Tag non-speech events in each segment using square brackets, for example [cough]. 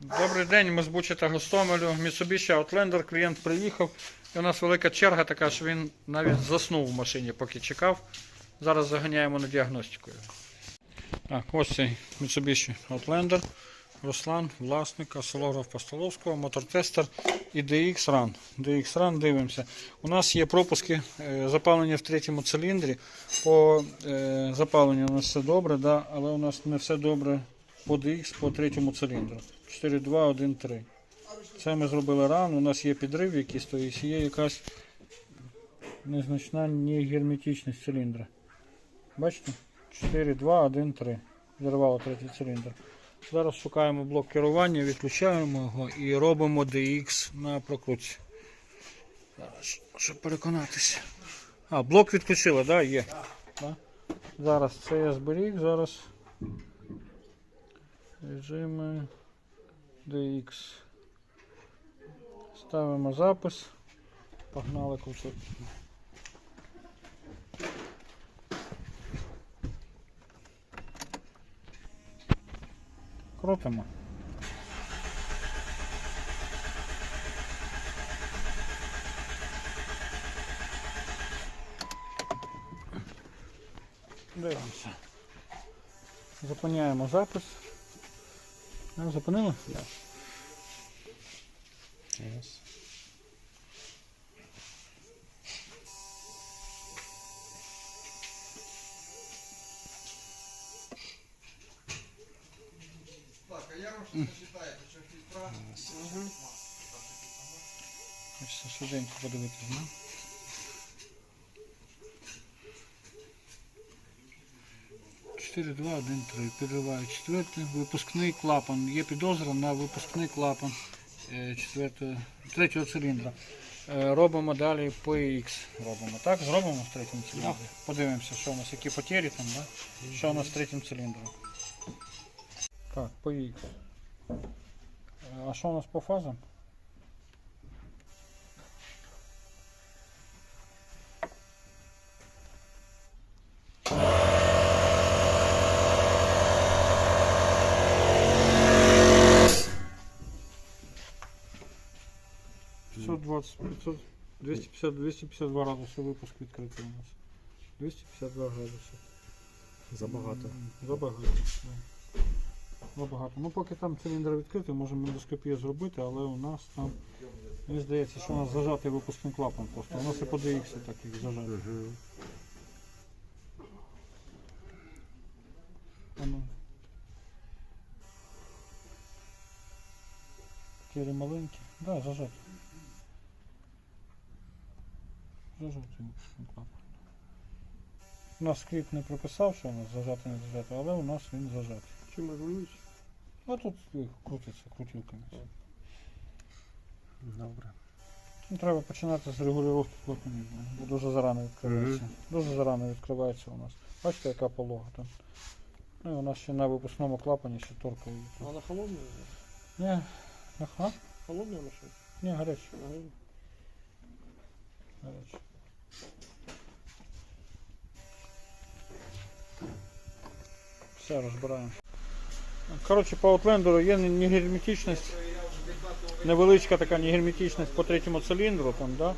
Добрий день, ми з Бучі та Гостомелю. Mitsubishi Outlander, клієнт приїхав. І у нас велика черга така, що він навіть заснув в машині, поки чекав. Зараз заганяємо на діагностику. Так, ось цей Mitsubishi Outlander. Руслан, власник, осцилограф Постоловського, мотортестер і DX Run. DX Run дивимося. У нас є пропуски е, запалення в третьому циліндрі. По е, запаленню у нас все добре, але у нас не все добре по DX по третьому циліндру. 4, 2, 1, 3. Це ми зробили ран. У нас є підрив, який стоїть, і є якась незначна негерметичність циліндра. Бачите? 4, 2, 1, 3. Зірвало третій циліндр. Зараз шукаємо блок керування, відключаємо його і робимо DX на прокрутці. Зараз, щоб переконатися. А, блок відключили, так, да? є. Да? Зараз це я зберіг, зараз режими DX. Ставимо запис. Погнали кусок. Крутимо. Дивимося. Зупиняємо запис. Ну, Зупинили? Так. Так, а я вообще считаю, что фильтра. Хочеться швиденько подивитися, ну. Чотири, два, один, три. Підриваю четвертий. Випускний клапан. Є підозра на випускний клапан е, четвертого, третього циліндра. Е, Робимо далі по X. Робимо. Так, зробимо в третьому циліндрі. Подивимося, що у нас, які потері там, да? що у нас з третім циліндром. Так, по X. Е, А що у нас по фазам? Пятьсот двадцать, пятьсот, 250, 252 градуси випуск відкритий у нас. 252 градуси. Забагато. Забагато. да. Забагато. Ну поки там циліндр відкритий, можемо ендоскопію зробити, але у нас там, мені здається, що у нас зажатий випускний клапан просто. У нас і по DX так їх зажатий. Угу. Воно. Тірі маленькі. Да, зажатий. Зажатий клапан. У нас скрипт не прописав, що у нас зажатий, не зажатий, але у нас він зажатий. Чим регулюєш? А тут крутиться крутілками. Добре. Ну, треба починати з регулювання клапанів, бо дуже зарано відкривається. Дуже зарано відкривається у нас. Бачите, яка полога там. Ну і у нас ще на випускному клапані ще торкає. Вона холодна? Ні, ага, Холодна вона що? ні, гаряче. Ага. Гаряче. Все, розбираємо. Коротше, по Outlander є негерметичність, невеличка така негерметичність по третьому циліндру. Там, да?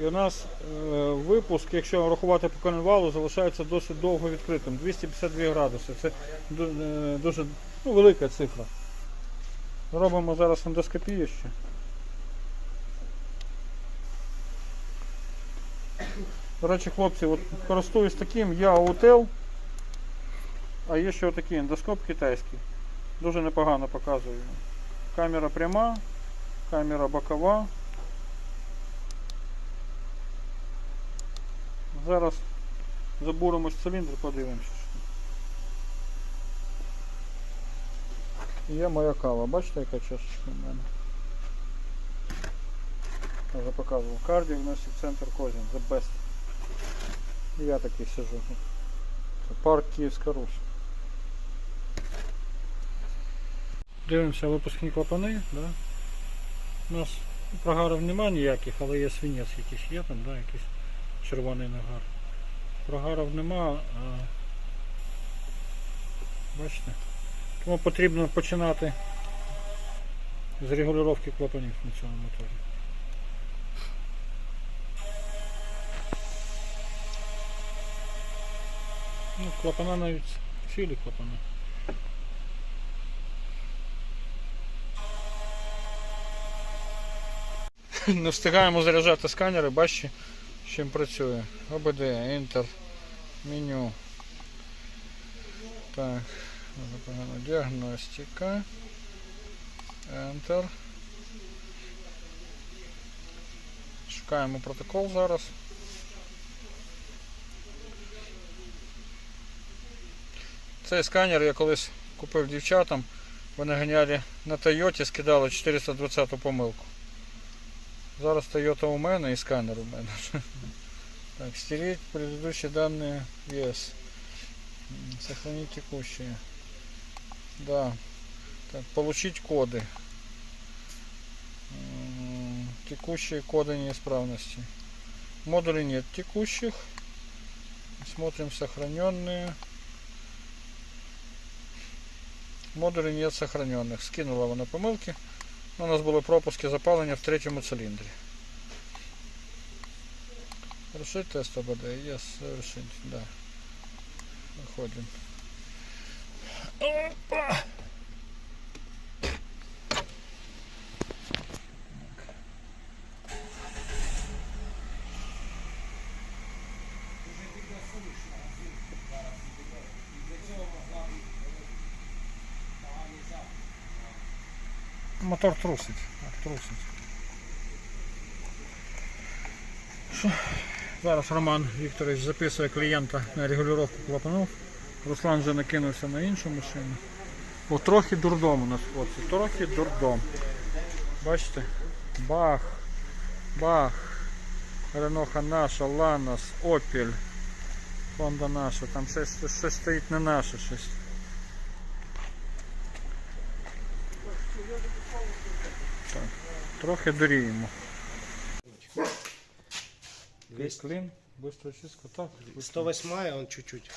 І у нас е, випуск, якщо рахувати по коленвалу, залишається досить довго відкритим. 252 градуси. Це е, дуже ну, велика цифра. Робимо зараз ендоскопію ще. До речі, хлопці, от користуюсь таким, я аутел, а є ще отакий ендоскоп китайський. Дуже непогано показує. Камера пряма, камера бокова. Зараз забуремось циліндр, подивимося. Є моя кава. Бачите, яка чашечка в мене? Я вже показував. Кардіо центр Козін. The best. І я такий сижу. Це парк Київська Русь. Дивимося випускні клапани, да? У нас прогарів немає ніяких, але є свинець якийсь є там, да, якийсь червоний нагар. Прогарів нема, а бачите? Тому потрібно починати з регулювання клапанів на цьому моторі. Клапана навіть цілі клапана. [laughs] Не встигаємо заряджати сканери, бачите, з чим працює. ОБД, Enter, меню. Так. Діагностика. Enter. Шукаємо протокол зараз. Цей сканер я колись купив дівчатам. Вони ганяли на Тойоті, скидали 420 помилку. Зараз Toyota у мене і сканер у мене. [laughs] Так, стереть предыдущие данные вес. М, Сохранить текущие. Да. Так, получить коды. М, Текущие коды неисправности. Модулей нет текущих. Смотрим сохраненные. Модулей нет сохраненных. Скинула вона помилки. У нас були пропуски запалення в третьому циліндрі. Решить тест ОБД? Yes, решить, да. Выходим. Опа! Мотор трусить. Трусить. Що? Зараз Роман Вікторович записує клієнта на регулювання клапанов. Руслан вже накинувся на іншу машину. О, трохи дурдом у нас хлопці, трохи дурдом. Бачите? Бах, бах. Реноха наша, Ланос, Опель. Honda наша, там щось, щось стоїть не наше щось. Так, трохи дуріємо. Весь клин, быстро чистка. Так, 108 он чуть-чуть.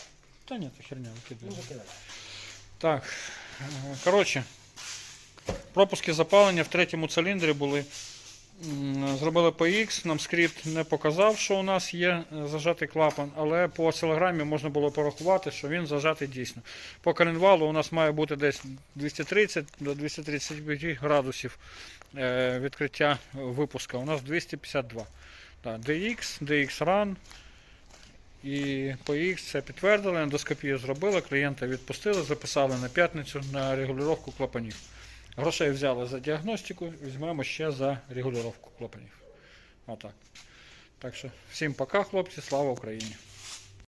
Та ні, то херня викидає. Ну. Так, е, коротше, пропуски запалення в третьому циліндрі були. Зробили PX, нам скрипт не показав, що у нас є е, зажатий клапан, але по осцилограмі можна було порахувати, що він зажатий дійсно. По коленвалу у нас має бути десь 230 до 235 градусів е, відкриття випуска. У нас 252. Так, DX, DX Run, і по X це підтвердили, ендоскопію зробили, клієнта відпустили, записали на п'ятницю на регулювання клапанів. Грошей взяли за діагностику, візьмемо ще за регулювання клапанів. Отак. Так що всім пока, хлопці, слава Україні!